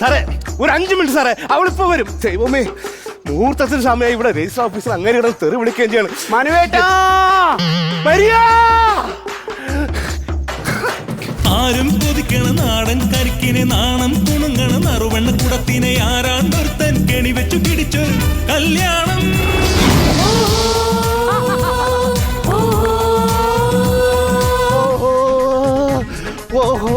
സാറേ ഒരു അഞ്ചു മിനിറ്റ് സാറേ അവളിപ്പോ വരും. ദൈവമേ മുഹൂർത്തത്തിന് സമയം ഇവിടെ രജിസ്റ്റർ ഓഫീസിൽ അങ്ങനെ കിടന്ന് തെറി വിളിക്കുകയും ചെയ്യണം. മനുവേട്ടാ! മരിയാ ആരും കൊതിക്കണ നാടൻ കരിക്കിനെ നാണം തുണുങ്ങണ നറുവണ്ണ കുടത്തിനെ ആരാണ്ടൊരുത്തൻ കെണി വെച്ചു പിടിച്ചൊരു കല്യാണം. ഓഹോ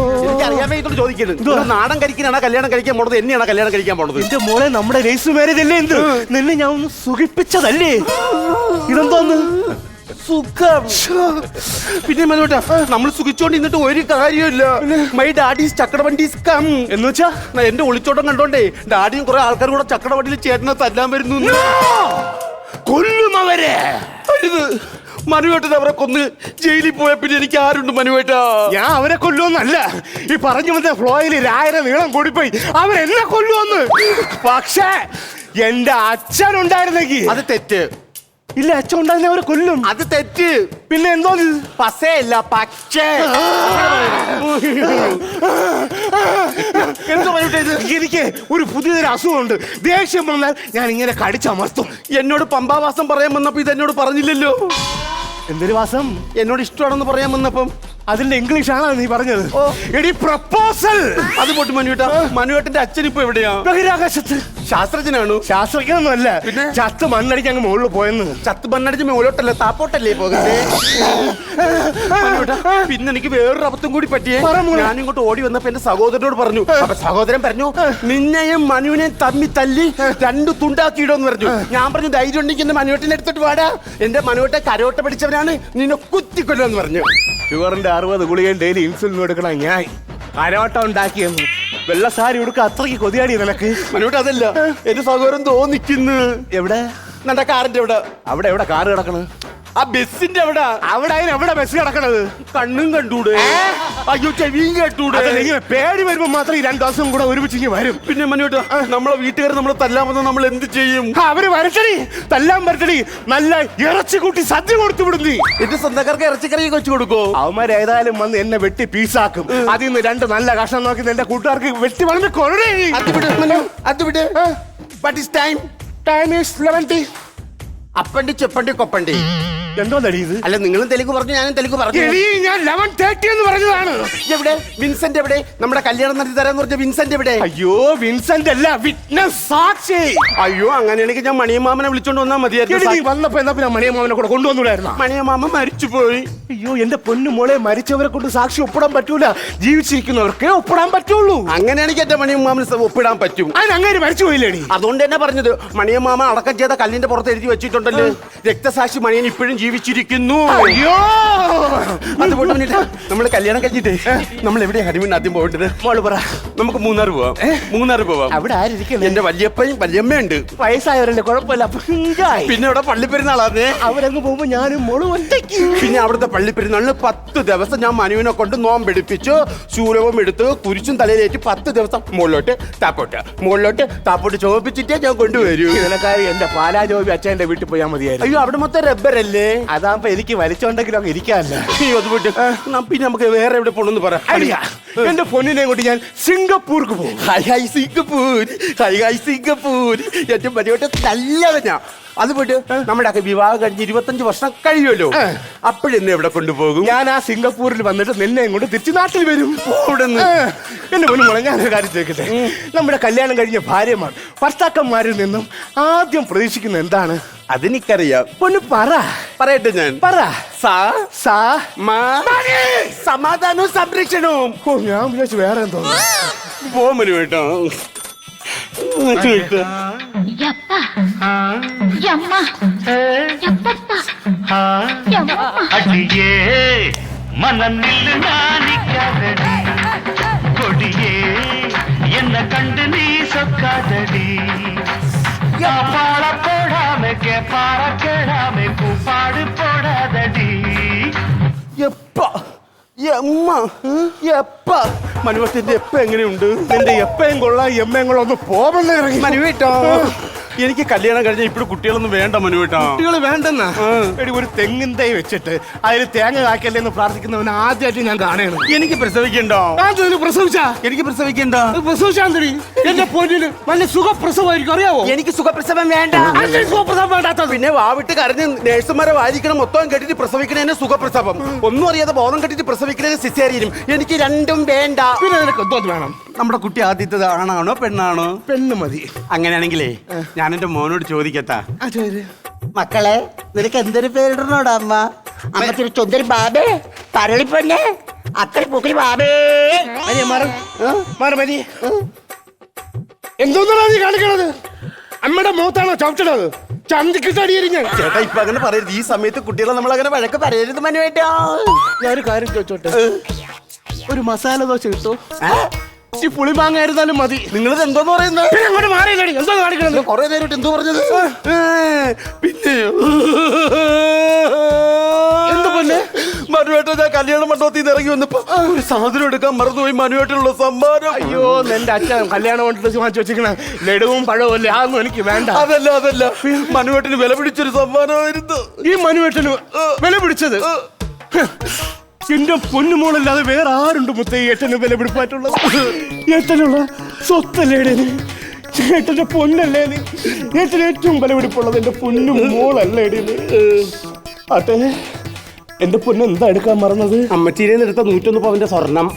എനിക്ക് ചോദിക്കരുത്. നിങ്ങൾ നാടൻ കരിക്കാനാണ് കല്യാണം കഴിക്കാൻ പോണത്? എന്നെയാണ് കല്യാണം കഴിക്കാൻ പോണത്? എന്റെ മോളെ നമ്മുടെ രജിസ്റ്റർ മാരേജ് അല്ലേ എന്ത് നിന്നെ ഞാൻ ഒന്ന് സുഖിപ്പിച്ചതല്ലേ? ഇതെന്തോന്ന്? സുഖം. പിന്നെ മനോട്ടാ നമ്മൾ സുഖിച്ചോണ്ട് ഇന്നിട്ട് ഒരു കാര്യമില്ല മൈ ഡാഡീസ് ചക്രവണ്ടീസ് കം എന്ന് വെച്ചാ? എന്റെ ഒളിച്ചോട്ടം കണ്ടോണ്ടേ ഡാഡിയും കുറെ ആൾക്കാർ കൂടെ ചക്രവണ്ടിയിൽ ചേട്ടനെ തല്ലാൻ വരുന്നു കൊല്ലും അവരെ! അരുത് മനുവേട്ടൻ അവരെ കൊന്ന് ജയിലിൽ പോയ പിന്നെ എനിക്ക് ആരുണ്ട് മനുവേട്ട? ഞാൻ അവരെ കൊല്ലുമെന്നല്ല. ഈ പറഞ്ഞു വന്ന ഫ്ലോയിൽ രായര നീളം കൂടിപ്പോയി. അവരെന്നെ കൊല്ലുമെന്ന്. പക്ഷേ എന്റെ അച്ഛൻ ഉണ്ടായിരുന്നെങ്കിൽ അത് തെറ്റ്. ഇല്ല അച്ഛൻ ഉണ്ടായിരുന്നെ അവരെ കൊല്ലും. അത് തെറ്റ്. പിന്നെ എന്തോ ഇത്? പസയല്ല പക്ഷേ. എന്തോ ഇത്? എനിക്ക് ഒരു പുതിയൊരു അസുഖമുണ്ട്. ദേഷ്യം വന്നാൽ ഞാൻ ഇങ്ങനെ കടിച്ചമർത്തും എന്നോട് പമ്പാവാസം പറയാൻ വന്നപ്പോ ഇത് എന്നോട് പറഞ്ഞില്ലല്ലോ. എന്തൊരു വാസം? എന്നോട് ഇഷ്ടമാണെന്ന് പറയാൻ വന്നപ്പം അതിന്റെ ഇംഗ്ലീഷ് ആണോ നീ പറഞ്ഞത്? എടി പ്രപ്പോസൽ അത് പോട്ട് മനുവേട്ട. മനുവേട്ടന്റെ അച്ഛൻ ഇപ്പൊ എവിടെയാ? ബഹിരാകാശത്ത്. ശാസ്ത്രജ്ഞനാണു? ശാസ്ത്രജ്ഞനൊന്നുമല്ല. പിന്നെ? ചത്ത് മണ്ണടിക്ക് അങ്ങ് മുകളിൽ പോയെന്ന്. ചത്ത് മണ്ണടിച്ച് മുകളിലോട്ടല്ലേ? താപ്പോട്ടല്ലേ പോകട്ടെ പിന്നെ എനിക്ക് വേറൊരു അബദ്ധം കൂടി പറ്റിയേ. പറ ഞാൻ ഇങ്ങോട്ട് ഓടി വന്നപ്പോ എന്റെ സഹോദരനോട് പറഞ്ഞു. അപ്പൊ സഹോദരൻ പറഞ്ഞു നിന്നെയും മനുവിനെയും തമ്മി തല്ലി രണ്ട് തുണ്ടാക്കിയിടോന്ന് പറഞ്ഞു. ഞാൻ പറഞ്ഞു ധൈര്യം ഉണ്ടെങ്കിൽ എന്റെ മനുവേട്ടിനെ എടുത്തിട്ട് വാടാ. എന്റെ മനുവേട്ടെ കരോട്ട പിടിച്ചവനാണ് നിന്നെ കുത്തിക്കൊല്ലോന്ന് പറഞ്ഞു. ഷുഗറിന്റെ അറുപത് ഗുളികയും ഡെയിലി ഇൻസുലിൻ എടുക്കണം ഞാൻ. അരോട്ടം ഉണ്ടാക്കിയെന്ന് വെള്ള സാരി ഉടുക്ക അത്രയ്ക്ക് കൊതിയാടി നിനക്ക്. മനോട്ട് അതല്ല. എന്റെ സഹോദരൻ തോന്നിക്കുന്നു. എവിടെ? നല്ല കാറിന്റെ എവിടെ അവിടെ എവിടെ? കാറ് കിടക്കണ്. ആ ബസ്സിന്റെ അവിടെ അവിടെ അതിന് എവിടെ ബസ് കിടക്കണത്? കണ്ണും കണ്ടൂടെ? അയ്യോ ചെവിയും കേട്ടൂടെ? പേടി വരുമ്പോ മാത്രം ഈ രണ്ടു ദിവസം കൂടെ ഒരുമിച്ച് ഇങ്ങനെ വരും. പിന്നെ മനുവേട്ട നമ്മളെ വീട്ടുകാർ നമ്മളെ തല്ലാൻ വന്നാൽ നമ്മൾ എന്ത് ചെയ്യും? അവർ വരട്ടടി. തല്ലാൻ വരട്ടടി. നല്ല ഇറച്ചി കൂട്ടി സദ്യ കൊടുത്തു വിടുന്നി എന്റെ സ്വന്തക്കാർക്ക് ഇറച്ചിക്കറി വെച്ച് കൊടുക്കോ അവന്മാർ ഏതായാലും വന്ന് എന്നെ വെട്ടി പീസാക്കും. അതിൽ നിന്ന് രണ്ട് നല്ല കഷ്ണം നോക്കി എന്റെ കൂട്ടുകാർക്ക് വെട്ടി വളർന്ന് കൊറേ അത് വിട് മനു. അത് വിട്. But is time time is അപ്പണ്ടി ചെപ്പണ്ടി കൊപ്പണ്ടി. എന്തോ ഇത്? അല്ല നിങ്ങളും തെലുങ്ക് പറഞ്ഞു ഞാനും തെലുങ്ക് പറഞ്ഞു. എടീ, ഞാൻ ലെവൻ തേർട്ടി എന്ന് പറഞ്ഞതാണ്. എവിടെ? വിൻസെന്റ് എവിടെ? നമ്മുടെ കല്യാണം നടത്തി തരാന്ന് പറഞ്ഞ വിൻസെന്റ് എവിടെ? അയ്യോ വിൻസെന്റ് അല്ല വിറ്റ്നസ് സാക്ഷി. അയ്യോ അങ്ങനെയാണെങ്കിൽ ഞാൻ മണിയമാമനെ വിളിച്ചോണ്ട് വന്നാൽ എടി, മതിയായിരുന്നു വന്നപ്പോ എന്നാ പിന്നെ മണിയമ്മാവനെ കൂടെ കൊണ്ടുവന്നൂടായിരുന്ന മണിയമാമ മരിച്ചുപോയി. അയ്യോ എന്റെ പൊന്നു മോളെ മരിച്ചവരെ കൊണ്ട് സാക്ഷി ഒപ്പിടാൻ പറ്റൂല. ജീവിച്ചിരിക്കുന്നവർക്ക് ഒപ്പിടാൻ പറ്റുള്ളൂ. അങ്ങനെയാണെങ്കിൽ എന്റെ മണിയമാമന് സ- ഒപ്പിടാൻ പറ്റും. അതിന് അങ്ങനെ മരിച്ചു പോയില്ലേടി അതുകൊണ്ട് തന്നെ പറഞ്ഞത് മണിയമാമ അടക്കം ചെയ്ത കല്ലിന്റെ പുറത്ത് എഴുതി വെച്ചിട്ടുണ്ടല്ലോ. രക്തസാക്ഷി മണിയൻ ഇപ്പോഴും ജീവിച്ചിരിക്കുന്നു. അയ്യോ! നമ്മൾ കല്യാണം കഴിഞ്ഞിട്ടേ. നമ്മൾ എവിടെയാ ഹരിമീൻ ആദ്യം പോകേണ്ടത്? മോൾ പറ. നമുക്ക് മൂന്നാർ പോവാം. മൂന്നാർ പോവാം. അവിടെ ആരിക്കും എന്റെ വല്യപ്പയും വല്യമ്മയുണ്ട്. വയസ്സായവരല്ലേ? കുഴപ്പമില്ല. പിന്നെ അവിടെ പള്ളിപ്പെരുന്നാളാന്നേ. അവരങ്ങ് പോകുമ്പോ ഞാനും മോളും ഒറ്റയ്ക്ക്. പിന്നെ അവിടുത്തെ പള്ളിപ്പെരുന്നാളിന് പത്ത് ദിവസം ഞാൻ മനുവിനെ കൊണ്ട് നോമ്പെടുപ്പിച്ചു ശൂലവും എടുത്ത് കുരിശും തലയിലേറ്റ് പത്ത് ദിവസം മുകളിലോട്ട് താപ്പോട്ട്. മുകളിലോട്ട് താപ്പോട്ട് ചോദിപ്പിച്ചിട്ടേ ഞാൻ കൊണ്ടുവരൂ. ഇതിനെക്കാരി എന്റെ പാലാ ജോബി അച്ഛന്റെ വീട്ടിൽ പോയാൽ മതിയായിരുന്നു. അയ്യോ അവിടെ മൊത്തം റബ്ബറല്ലേ അതാകുമ്പോ എനിക്ക് വലിച്ചോണ്ടെങ്കിലും അങ്ങ് ഇരിക്കാമല്ലോ. പിന്നെ നമുക്ക് വേറെ എവിടെ പോണെന്ന് പറയാം എന്റെ പൊന്നിനെ കൊണ്ട് ഞാൻ സിംഗപ്പൂർക്ക് പോകും. Hi hi Singapore hi hi Singapore. ഏറ്റവും പരിപാടി ഞാൻ അത് പോയിട്ട് നമ്മുടെ ഒക്കെ വിവാഹം കഴിഞ്ഞ് ഇരുപത്തഞ്ച് വർഷം കഴിയുമല്ലോ. അപ്പോഴെന്നെ എവിടെ കൊണ്ടുപോകും? ഞാൻ ആ സിംഗപ്പൂരിൽ വന്നിട്ട് നിന്നെ കൊണ്ട് തിരിച്ച് നാട്ടിൽ വരും. അവിടെ എന്റെ പോലും മുളഞ്ഞാൻ കാര്യം ചോദിക്കട്ടെ? നമ്മുടെ കല്യാണം കഴിഞ്ഞ ഭാര്യമാർ ഭർത്താക്കന്മാരിൽ നിന്നും ആദ്യം പ്രതീക്ഷിക്കുന്ന എന്താണ്? അതെനിക്കറിയാം. പൊന്നു പറ. പറയട്ടെ ഞാൻ. പറ. സ സ മ സമാധാനവും സംരക്ഷണവും ഓ ഞാൻ വിചാരിച്ചു വേറെ എന്തോ പോകാൻ വരും കേട്ടോ அடியே மனநில் நானிக்காதடி கொடியே என்ன கண்டு நீ சொக்காதடி பாழப்போ പരക്കെ പറക്കണമേ കൂപ്പാട് പൊടാതടി മനുവത്തിന്റെ എപ്പ എങ്ങനെയുണ്ട്? എന്റെ എപ്പയും കൊള്ളാം എമ്മയും കൊള്ളാം. ഒന്ന് പോവെന്ന് ഇറങ്ങി. മനുവേട്ടോ. എനിക്ക് കല്യാണം കഴിഞ്ഞ ഇപ്പോഴും കുട്ടികളൊന്നും വേണ്ട മനുവേട്ടാ കുട്ടികൾ വേണ്ടെന്നാ? എടി ഒരു തെങ്ങിൻ തൈ വെച്ചിട്ട് അതിൽ തേങ്ങ കാക്കല്ലേ എന്ന് പ്രാർത്ഥിക്കുന്നവൻ ആദ്യമായിട്ട് ഞാൻ കാണുകയാണ്. എനിക്ക് പ്രസവിക്കണ്ടോ? പ്രസവിച്ചാ? എനിക്ക് പ്രസവിക്കണ്ടോ. പ്രസവിച്ചാന്തടി എന്റെ പൊന്നിന് നല്ല സുഖപ്രസവായിരിക്കും അറിയാവോ? എനിക്ക് സുഖപ്രസവം വേണ്ട. സുഖപ്രസവം വേണ്ടാത്ത പിന്നെ വാവിട്ട് കരഞ്ഞ് നേഴ്സുമാരെ വായിക്കണം മൊത്തം കെട്ടിട്ട് പ്രസവിക്കണേനെ സുഖപ്രസവം. ഒന്നും അറിയാതെ ബോധം കെട്ടിട്ട് പ്രസവിക്കണേനെ സിസേറിയനും. എനിക്ക് രണ്ടും വേണ്ട. പിന്നെ നിനക്ക് എന്തോ വേണം? നമ്മുടെ കുട്ടി ആദ്യത്തത് ആണാണോ പെണ്ണാണോ? പെണ്ണ് മതി. അങ്ങനെയാണെങ്കിലേ ഞാൻ എന്റെ മോനോട് ചോദിക്കട്ടാ. മക്കളെ നിനക്ക് എന്തൊരു പേരിടണോടാ അമ്മ? അമ്മ ചൊന്തൊരു ബാബേ പരളിപ്പൊന്നെ അത്ര പൊക്കി ബാബേ. മതി. എന്തോന്നാണ് നീ കാണിക്കണത്? അമ്മയുടെ മുഖത്താണോ ചവിട്ടണത് ചേട്ടാ ഇപ്പൊ അങ്ങനെ പറയരുത്. ഈ സമയത്ത് കുട്ടികളെ നമ്മൾ അങ്ങനെ വഴക്ക് പറയരുത് മനുവേട്ടാ. ഞാനൊരു കാര്യം ചോദിച്ചോട്ടെ? ഒരു മസാല ദോശ കിട്ടോ? ഈ പുളിമാങ്ങായിരുന്നാലും മതി. നിങ്ങളിത് എന്തോന്ന് പറയുന്നത്? പിന്നെ അങ്ങോട്ട് മാറിയില്ലടി എന്തോ കാണിക്കണത്? കൊറേ നേരിട്ട് എന്തോ പറഞ്ഞത്? പിന്നെ. എന്ത് പൊന്നെ? മനുവേട്ട ഞാൻ കല്യാണ മണ്ഡപത്തിൽ നിന്ന് ഇറങ്ങി വന്നപ്പോ ഒരു സാധനം എടുക്കാൻ മറന്നുപോയി മനുവേട്ടിനുള്ള സമ്മാനം അയ്യോ എന്റെ അച്ഛൻ കല്യാണം കൊണ്ട് വാങ്ങിച്ചു വെച്ചിരിക്കണ ലഡുവും പഴവും അല്ലേ? അതൊന്നും എനിക്ക് വേണ്ട. അതല്ല അതല്ല. മനുവേട്ടിന് വില പിടിച്ചൊരു സമ്മാനമായിരുന്നു ഈ മനുവേട്ടന് വില പിടിച്ചത്? എന്റെ പൊന്നുമോളല്ലാതെ വേറെ ആരുണ്ട് മുത്തേ ഏട്ടന് വില പിടിപ്പായിട്ടുള്ളത് ഏട്ടനുള്ള സ്വത്തല്ലേടേ ഏട്ടന്റെ പൊന്നല്ലേ നീ? ഏട്ടന് ഏറ്റവും വില പിടിപ്പുള്ളത് എന്റെ പൊന്നു മോളല്ലേടേ അതെ എന്റെ പൊന്ന് എന്താ എടുക്കാൻ മറന്നത്? അമ്മച്ചീരെ എടുത്ത നൂറ്റൊന്ന് പവന്റെ സ്വർണം.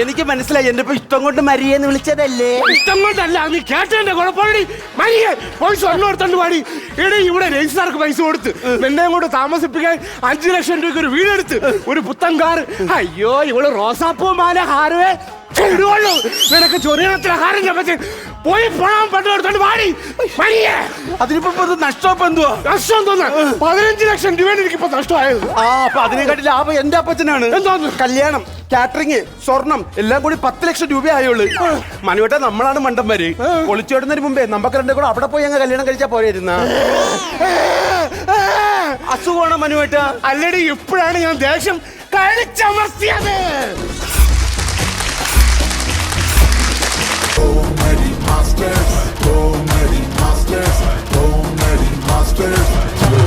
എനിക്ക് മനസ്സിലായി. എന്റെ ഇഷ്ടം കൊണ്ട് മരിയെന്ന് വിളിച്ചതല്ലേ? ഇഷ്ടം കൊണ്ടല്ല നീ കേട്ടതിന്റെ കുഴപ്പമാണ് മരിയെ പോയി സ്വർണം എടുത്തോണ്ട് പാടി എടേ ഇവിടെ രജിസ്ട്രാർക്ക് പൈസ കൊടുത്ത് എന്നെ കൊണ്ട് താമസിപ്പിക്കാൻ അഞ്ചു ലക്ഷം രൂപയ്ക്ക് ഒരു വീടെടുത്ത് ഒരു പുത്തൻ കാർ അയ്യോ ഇവൾ റോസാപ്പൂ മാല ഹാറുവേ നിനക്ക് ചൊറിയണത്തിലെ ഹാരം ചപ്പച്ച് പോയി പണം പണ്ട് എടുത്തോണ്ട് വാടി. പണിയേ അതിനിപ്പോ നഷ്ടം എന്തുവാ? നഷ്ടം തോന്നാ പതിനഞ്ച് ലക്ഷം രൂപയാണ് ഇപ്പൊ നഷ്ടമായത്. ആ അപ്പൊ അതിനെക്കാട്ടി ലാഭം എന്റെ അപ്പച്ചനാണ്. എന്തോന്നു കല്യാണം കാറ്ററിംഗ് സ്വർണം എല്ലാം കൂടി പത്ത് ലക്ഷം രൂപ ആയുള്ളു. മനുവേട്ട നമ്മളാണ് മണ്ടന്മാര് പൊളിച്ചോടുന്നതിന് മുമ്പേ നമുക്ക് രണ്ടേ കൂടെ അവിടെ പോയി അങ്ങ് കല്യാണം കഴിച്ചാ പോരായിരുന്ന അസുഖമാണോ മനുവേട്ട അല്ലടി ഇപ്പോഴാണ് ഞാൻ ദേഷ്യം കഴിച്ചമർത്തിയത്. masters, so many masters, so many masters.